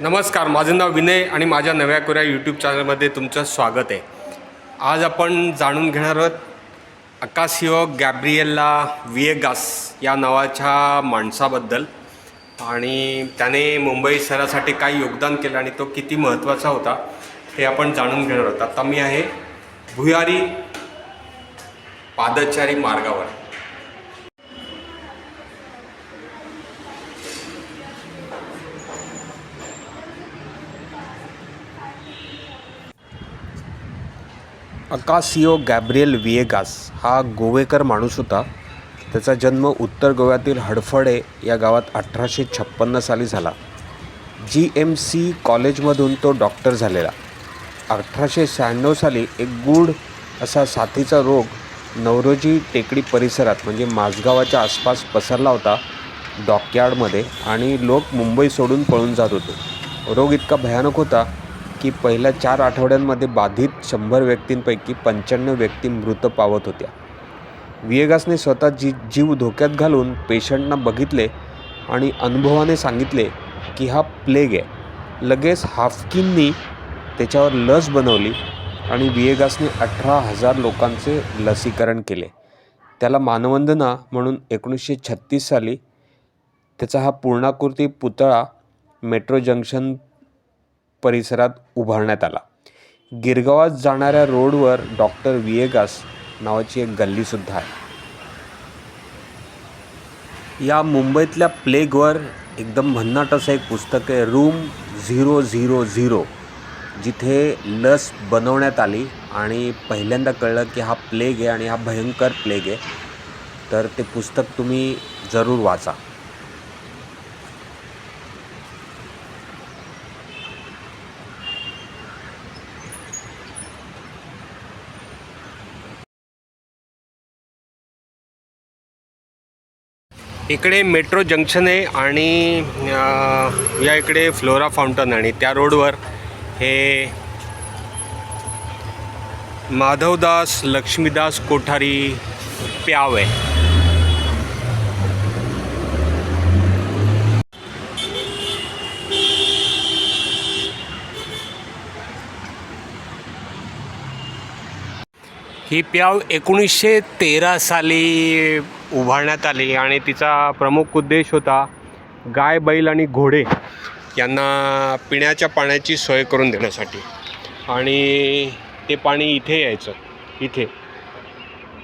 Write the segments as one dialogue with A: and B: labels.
A: नमस्कार माझं नाव विनय आणि माझ्या नव्या कोऱ्या यूट्यूब चॅनलमध्ये तुमचं स्वागत आहे. आज आपण जाणून घेणार आहोत अकासिओ गॅब्रिएला विएगास या नावाच्या माणसाबद्दल आणि त्याने मुंबई शहरासाठी काय योगदान केलं आणि तो किती महत्त्वाचा होता हे आपण जाणून घेणार आहोत. आता मी आहे भुयारी पादचारी मार्गावर. अकासिओ गॅब्रिएल विएगास हा गोवेकर माणूस होता. त्याचा जन्म उत्तर गोव्यातील हडफडे या गावात अठराशे छप्पन्न साली झाला. जी एम सी कॉलेजमधून तो डॉक्टर झालेला. अठराशे शहाण्णव साली एक गूढ असा साथीचा रोग नवरोजी टेकडी परिसरात म्हणजे माझगावाच्या आसपास पसरला होता डॉकयार्डमध्ये आणि लोक मुंबई सोडून पळून जात होते. रोग इतका भयानक होता की पहिल्या चार आठवड्यांमध्ये बाधित शंभर व्यक्तींपैकी पंच्याण्णव व्यक्ती मृत पावत होत्या. विएगासने स्वतः जी जीव धोक्यात घालून पेशंटना बघितले आणि अनुभवाने सांगितले की हा प्लेग आहे. लगेच हाफकिननी त्याच्यावर लस बनवली आणि विएगासने अठरा हजार लोकांचे लसीकरण केले. त्याला मानवंदना म्हणून एकोणीसशे छत्तीस साली त्याचा हा पूर्णाकृती पुतळा मेट्रो जंक्शन परिसरात उभारण्यात आला. गिरगावात जाणाऱ्या रोडवर डॉक्टर विएगास नावाची एक गल्लीसुद्धा आहे. या मुंबईतल्या प्लेगवर एकदम भन्नाट असं एक पुस्तक आहे रूम झिरो झिरो झिरो जिथे लस बनवण्यात आली आणि पहिल्यांदा कळलं की हा प्लेग आहे आणि हा भयंकर प्लेग आहे. तर ते पुस्तक तुम्ही जरूर वाचा. इकडे मेट्रो जंक्शन आहे आणि या इकडे फ्लोरा फाउंटन आणि त्या रोडवर हे माधवदास लक्ष्मीदास कोठारी प्याव. आहे ही प्याव एकोणीसशे तेरा साली उभारण्यात आली आणि तिचा प्रमुख उद्देश होता गाय बैल आणि घोडे यांना पिण्याच्या पाण्याची सोय करून देण्यासाठी. आणि ते पाणी इथे यायचं इथे.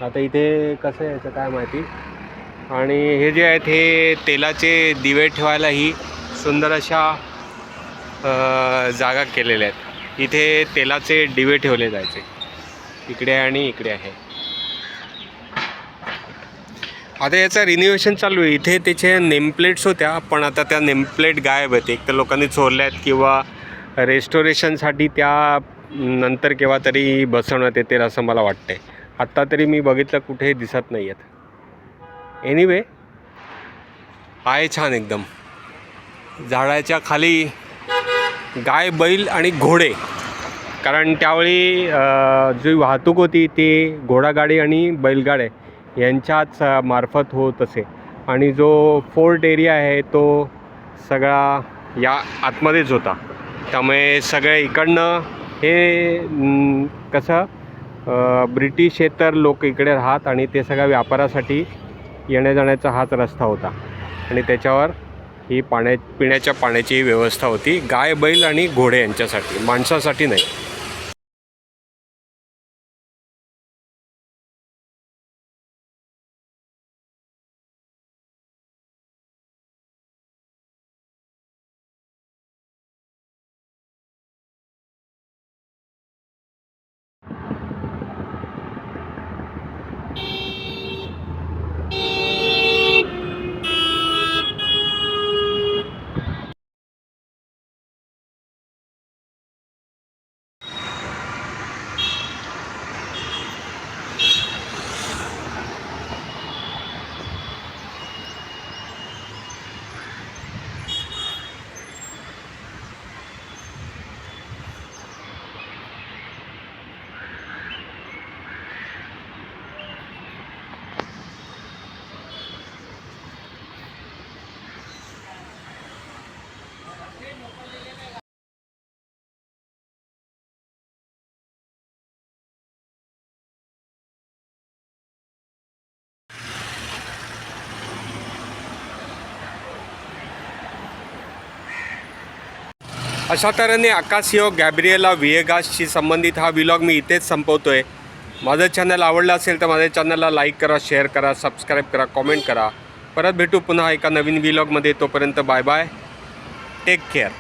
A: आता इथे कसं यायचं काय माहिती? आणि हे जे आहेत हे तेलाचे दिवे ठेवायलाही सुंदर अशा जागा केलेल्या आहेत. इथे तेलाचे दिवे ठेवले जायचे. इकडे आणि इकडे आहे. आता याचं रिन्युवेशन चालू आहे. इथे त्याचे नेमप्लेट्स होत्या पण आता त्या नेमप्लेट गायब आहेत. एक तर लोकांनी चोरल्या आहेत किंवा रेस्टोरेशनसाठी त्या नंतर केव्हा तरी बसवण्यात येतील असं मला वाटतंय. आत्ता तरी मी बघितलं कुठेही दिसत नाही आहेत एनिवे आहे छान एकदम. झाडाच्या खाली गाय बैल आणि घोडे. कारण त्यावेळी जी वाहतूक होती ती घोडागाडी आणि बैलगाड्या यांच्याच मार्फत होत असे. आणि जो फोर्ट एरिया आहे तो सगळा या आतमध्येच होता. त्यामुळे सगळे इकडनं हे कसं ब्रिटिशेतर लोक इकडे राहत आणि ते सगळ्या व्यापारासाठी येण्या जाण्याचा हाच रस्ता होता. आणि त्याच्यावर ही पाण्या पिण्याच्या पाण्याची व्यवस्था होती. गाय बैल आणि घोडे यांच्यासाठी माणसासाठी नाही. अशा तऱ्हेने आकाशियो गॅब्रिएला विएगासशी संबंधित हा विलॉग मी इथेच संपवतो आहे माझं चॅनल आवडलं असेल तर माझ्या चॅनलला लाईक करा शेअर करा सबस्क्राईब करा कॉमेंट करा. परत भेटू पुन्हा एका नवीन विलॉगमध्ये तोपर्यंत बाय बाय टेक केअर